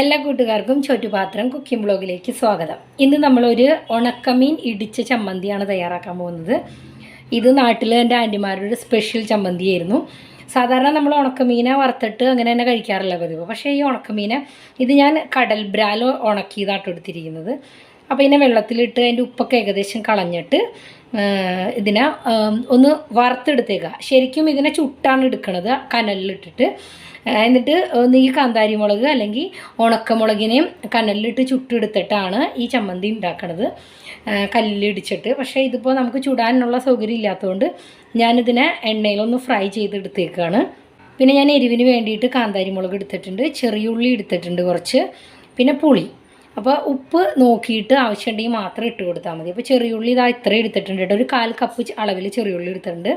എല്ലാ കൂട്ടുകാർക്കും ചുറ്റുപാത്രം കുക്കിംഗ് ബ്ലോഗിലേക്ക് സ്വാഗതം. ഇന്ന് നമ്മളൊരു ഉണക്കമീൻ ഇടിച്ച ചമ്മന്തിയാണ് തയ്യാറാക്കാൻ പോകുന്നത്. ഇത് നാട്ടിൽ എന്റെ ആന്റിമാരുടെ സ്പെഷ്യൽ ചമ്മന്തിയായിരുന്നു. സാധാരണ നമ്മൾ ഉണക്കമീനെ വറുത്തിട്ട് അങ്ങനെ തന്നെ കഴിക്കാറില്ല പതിവ്. പക്ഷേ ഈ ഉണക്കമീനെ ഇത് ഞാൻ കടൽ ബ്രാലോ ഉണക്കിയതാട്ടോ എടുത്തിരിക്കുന്നത്. അപ്പോൾ ഇതിനെ വെള്ളത്തിലിട്ട് അതിന്റെ ഉപ്പൊക്കെ ഏകദേശം കളഞ്ഞിട്ട് ഇതിനെ ഒന്ന് വറുത്തെടുത്തേക്കുക. ശരിക്കും ഇതിനെ ചുട്ടാണ് എടുക്കുന്നത് കനലിലിട്ടിട്ട് എന്നിട്ട് ഒന്ന് ഈ കാന്താരി മുളക് അല്ലെങ്കിൽ ഉണക്കമുളകിനെയും കനലിലിട്ട് ചുട്ടെടുത്തിട്ടാണ് ഈ ചമ്മന്തി ഉണ്ടാക്കണത്. കല്ലിലിടിച്ചിട്ട്. പക്ഷേ ഇതിപ്പോൾ നമുക്ക് ചുടാനുള്ള സൗകര്യം ഇല്ലാത്തതുകൊണ്ട് ഞാനിതിനെ എണ്ണയിലൊന്ന് ഫ്രൈ ചെയ്തെടുത്തേക്കാണ്. പിന്നെ ഞാൻ എരിവിന് വേണ്ടിയിട്ട് കാന്താരി മുളക് എടുത്തിട്ടുണ്ട് ചെറിയുള്ളി എടുത്തിട്ടുണ്ട് കുറച്ച് പിന്നെ പുളി. അപ്പോൾ ഉപ്പ് നോക്കിയിട്ട് ആവശ്യമുണ്ടെങ്കിൽ മാത്രം ഇട്ട് കൊടുത്താൽ മതി. അപ്പോൾ ചെറിയുള്ളി ഇതാ ഇത്ര എടുത്തിട്ടുണ്ട് ഒരു കാൽ കപ്പ് അളവിൽ ചെറിയുള്ളി എടുത്തിട്ടുണ്ട്.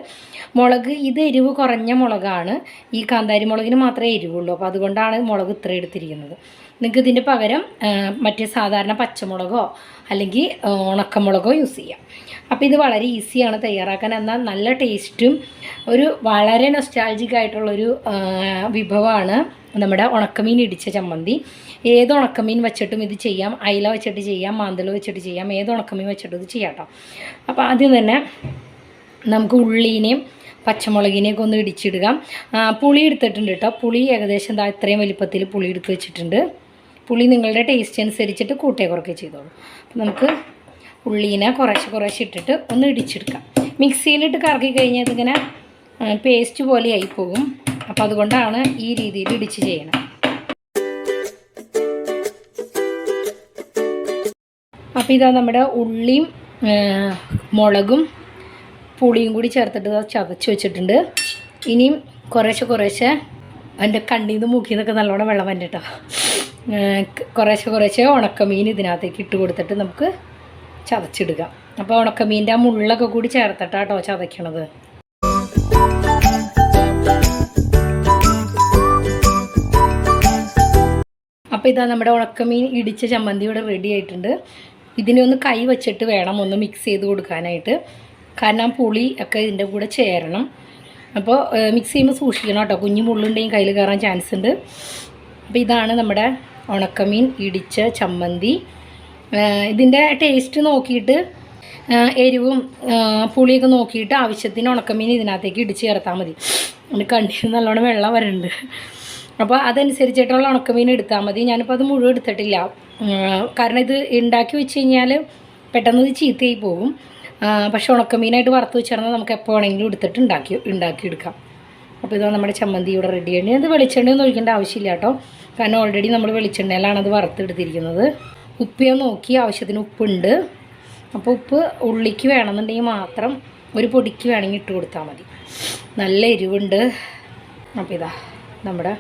മുളക് ഇത് എരിവ് കുറഞ്ഞ മുളകാണ്. ഈ കാന്താരി മുളകിന് മാത്രമേ എരിവുള്ളൂ. അപ്പോൾ അതുകൊണ്ടാണ് മുളക് ഇത്ര എടുത്തിരിക്കുന്നത്. നിങ്ങൾക്ക് ഇതിന്റെ പകരം മറ്റേ സാധാരണ പച്ചമുളകോ അല്ലെങ്കിൽ ഉണക്കമുളകോ യൂസ് ചെയ്യാം. അപ്പോൾ ഇത് വളരെ ഈസിയാണ് തയ്യാറാക്കാൻ. എന്നാൽ നല്ല ടേസ്റ്റും ഒരു വളരെ നൊസ്റ്റാൾജിക് ആയിട്ടുള്ളൊരു വിഭവമാണ്. നമ്മുടെ ഉണക്കമീൻ ഇടിച്ച ചമ്മന്തി. ഏത് ഉണക്കമീൻ വെച്ചിട്ടും ഇത് ചെയ്യാം. അയില വെച്ചിട്ട് ചെയ്യാം. മാന്തൽ വെച്ചിട്ട് ചെയ്യാം. ഏത് ഉണക്കമീൻ വെച്ചിട്ടും ഇത് ചെയ്യാം കേട്ടോ അപ്പോൾ ആദ്യം തന്നെ നമുക്ക് ഉള്ളീനെയും പച്ചമുളകിനെയൊക്കെ ഒന്ന് ഇടിച്ചിടുക. പുളി എടുത്തിട്ടുണ്ട് കേട്ടോ പുളി ഏകദേശം എന്താ ഇത്രയും വലിപ്പത്തിൽ പുളി എടുത്ത് വെച്ചിട്ടുണ്ട്. പുളി നിങ്ങളുടെ ടേസ്റ്റ് അനുസരിച്ചിട്ട് കൂട്ടേ കുറയ്ക്കുക ചെയ്തോളൂ. നമുക്ക് ഉള്ളീനെ കുറേശ്ശെ കുറേശ്ശെ ഇട്ടിട്ട് ഒന്ന് ഇടിച്ചെടുക്കാം. മിക്സിയിലിട്ട് കറക്കി കഴിഞ്ഞാൽ ഇതിങ്ങനെ പേസ്റ്റ് പോലെ ആയിപ്പോകും പോകും. അപ്പോൾ അതുകൊണ്ടാണ് ഈ രീതിയിൽ ഇടിച്ച് ചെയ്യണം. അപ്പോൾ ഇതാ നമ്മുടെ ഉള്ളിയും മുളകും പുളിയും കൂടി ചേർത്തിട്ട് ചതച്ച് വെച്ചിട്ടുണ്ട്. ഇനിയും കുറേശ്ശെ കുറേശ്ശെ എന്റെ കണ്ണിൽ നിന്ന് മുക്കിൽ നിന്നൊക്കെ നല്ലോണം വെള്ളം വന്നിട്ടോ കുറേശ്ശെ കുറേശ്ശെ ഉണക്കമീൻ ഇതിനകത്തേക്ക് ഇട്ട് കൊടുത്തിട്ട് നമുക്ക് ചതച്ചിടുക. അപ്പോൾ ഉണക്കമീന്റെ ആ മുള്ളൊക്കെ കൂടി ചേർത്തിട്ടാട്ടോ ചതയ്ക്കണത്. അപ്പോൾ ഇതാ നമ്മുടെ ഉണക്കമീൻ ഇടിച്ച ചമ്മന്തി ഇവിടെ റെഡി ആയിട്ടുണ്ട്. ഇതിനെ ഒന്ന് കൈ വെച്ചിട്ട് വേണം ഒന്ന് മിക്സ് ചെയ്ത് കൊടുക്കാനായിട്ട്. കാരണം പുളി ഒക്കെ ഇതിന്റെ കൂടെ ചേരണം. അപ്പോൾ മിക്സ് ചെയ്യുമ്പോൾ സൂക്ഷിക്കണം കേട്ടോ. കുഞ്ഞു മുള്ളുണ്ടെങ്കിൽ കയ്യിൽ കയറാൻ ചാൻസ് ഉണ്ട്. അപ്പോൾ ഇതാണ് നമ്മുടെ ഉണക്കമീൻ ഇടിച്ച ചമ്മന്തി. ഇതിന്റെ ടേസ്റ്റ് നോക്കിയിട്ട് എരിവും പുളിയൊക്കെ നോക്കിയിട്ട് ആവശ്യത്തിന് ഉണക്കമീൻ ഇതിനകത്തേക്ക് ഇടിച്ച് ചേർത്താൽ മതി. കണ്ണിൽ നല്ലോണം വെള്ളം വരുന്നുണ്ട് അപ്പോൾ അതനുസരിച്ചിട്ടുള്ള ഉണക്കമീൻ എടുത്താൽ മതി. ഞാനിപ്പോൾ അത് മുഴുവൻ എടുത്തിട്ടില്ല. കാരണം ഇത് ഉണ്ടാക്കി വെച്ച് കഴിഞ്ഞാൽ പെട്ടെന്ന് ഇത് ചീത്തയായി പോകും പക്ഷെ ഉണക്കമീനായിട്ട് വറുത്ത് വെച്ചിരുന്നാൽ നമുക്ക് എപ്പോൾ വേണമെങ്കിലും എടുത്തിട്ട് ഉണ്ടാക്കി ഉണ്ടാക്കിയെടുക്കാം അപ്പോൾ ഇതാണ് നമ്മുടെ ചമ്മന്തി ഇവിടെ റെഡിയാണ് ഇത് വെളിച്ചെണ്ണയൊന്നും ഒഴിക്കേണ്ട ആവശ്യമില്ല കേട്ടോ. കാരണം ഓൾറെഡി നമ്മൾ വെളിച്ചെണ്ണയിലാണ് അത് വറുത്തെടുത്തിരിക്കുന്നത്. ഉപ്പിയോ നോക്കി ആവശ്യത്തിന് ഉപ്പുണ്ട്. അപ്പോൾ ഉപ്പ് ഉള്ളിക്ക് വേണമെന്നുണ്ടെങ്കിൽ മാത്രം ഒരു പൊടിക്ക് വേണമെങ്കിൽ ഇട്ട് കൊടുത്താൽ മതി. നല്ല എരിവുണ്ട്. അപ്പോൾ ഇതാ നമ്മുടെ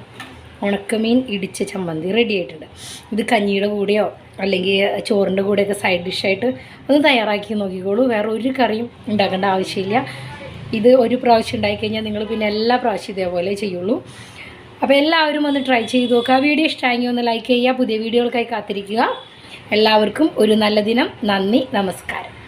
ഉണക്കമീൻ ഇടിച്ച ചമ്മന്തി റെഡി ആയിട്ടുണ്ട്. ഇത് കഞ്ഞിയുടെ കൂടെയോ അല്ലെങ്കിൽ ചോറിന്റെ കൂടെയൊക്കെ സൈഡ് ഡിഷായിട്ട് ഒന്ന് തയ്യാറാക്കി നോക്കിക്കോളൂ. വേറെ ഒരു കറിയും ഉണ്ടാക്കേണ്ട ആവശ്യമില്ല. ഇത് ഒരു പ്രാവശ്യം ഉണ്ടായിക്കഴിഞ്ഞാൽ നിങ്ങൾ പിന്നെ എല്ലാ പ്രാവശ്യം ഇതേപോലെ ചെയ്യുള്ളൂ. അപ്പോൾ എല്ലാവരും ഒന്ന് ട്രൈ ചെയ്ത് നോക്കുക. വീഡിയോ ഇഷ്ടമായെങ്കിൽ ഒന്ന് ലൈക്ക് ചെയ്യുക. പുതിയ വീഡിയോകൾക്കായി കാത്തിരിക്കുക. എല്ലാവർക്കും ഒരു നല്ല ദിനം. നന്ദി. നമസ്കാരം.